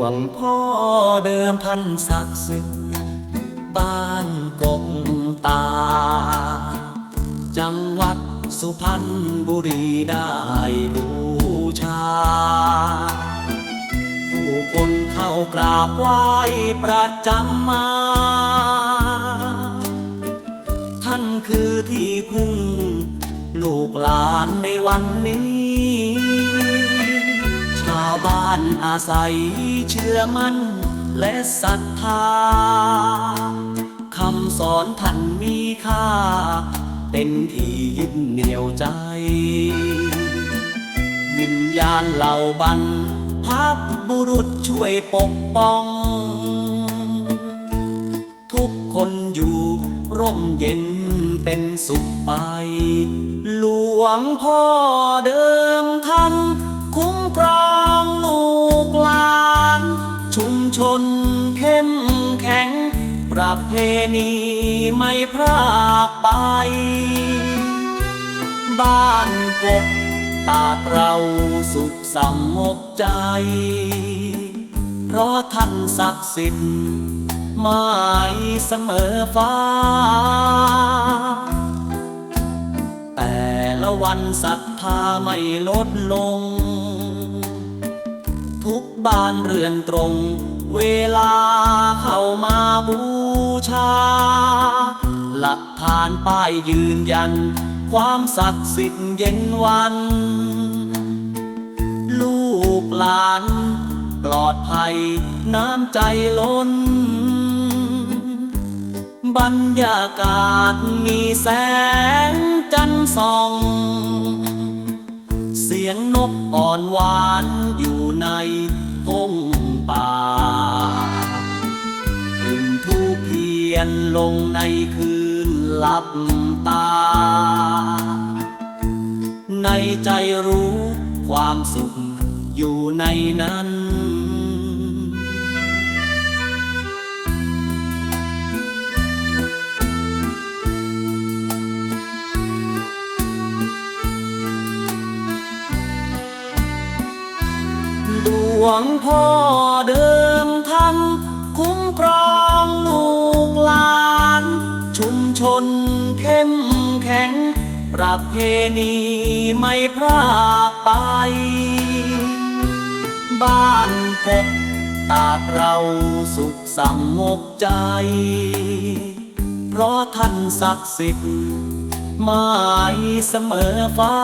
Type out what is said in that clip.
วงพ่อเดิมท่านศักดิ์สิทธิ์บ้านกงตา จังหวัดสุพรรณบุรีได้บูชา ผู้คนเข้ากราบไหว้ประจำมา ท่านคือที่พึ่ง ลูกหลานในวันนี้ อาศัยเชื่อมั่นและศรัทธาคำสอนท่านมีค่า เป็นที่ยึดเหนี่ยวใจ วิญญาณเหล่าบันพับบุรุษช่วยปกป้อง ทุกคนอยู่ร่มเย็นเป็นสุขไป หลวงพ่อเดิมท่าน ชนเข้มแข็ง ประเพณีไม่พรากไป บ้านกบตาเราสุขสงบใจ เพราะท่านศักดิ์สิทธิ์หมายเสมอฟ้า แต่ละวันศรัทธาไม่ลดลง ทุกบ้านเรือนตรง เวลาเข้ามาบูชา หลักฐานป้ายยืนยัน ความศักดิ์สิทธิ์เย็นวัน ลูกหลาน ปลอดภัยน้ำใจล้น บรรยากาศมีแสงจันทร์ส่องเสียงนกอ่อนหวานอยู่ใน ลงในคืนหลับตา ในใจรู้ความสุขอยู่ในนั้น ดวงพ่อเดิม ประเพณีไม่พลากไป บ้านกบตาเราสุขสงบใจ เพราะท่านศักดิ์สิทธิ์หมายเสมอฟ้า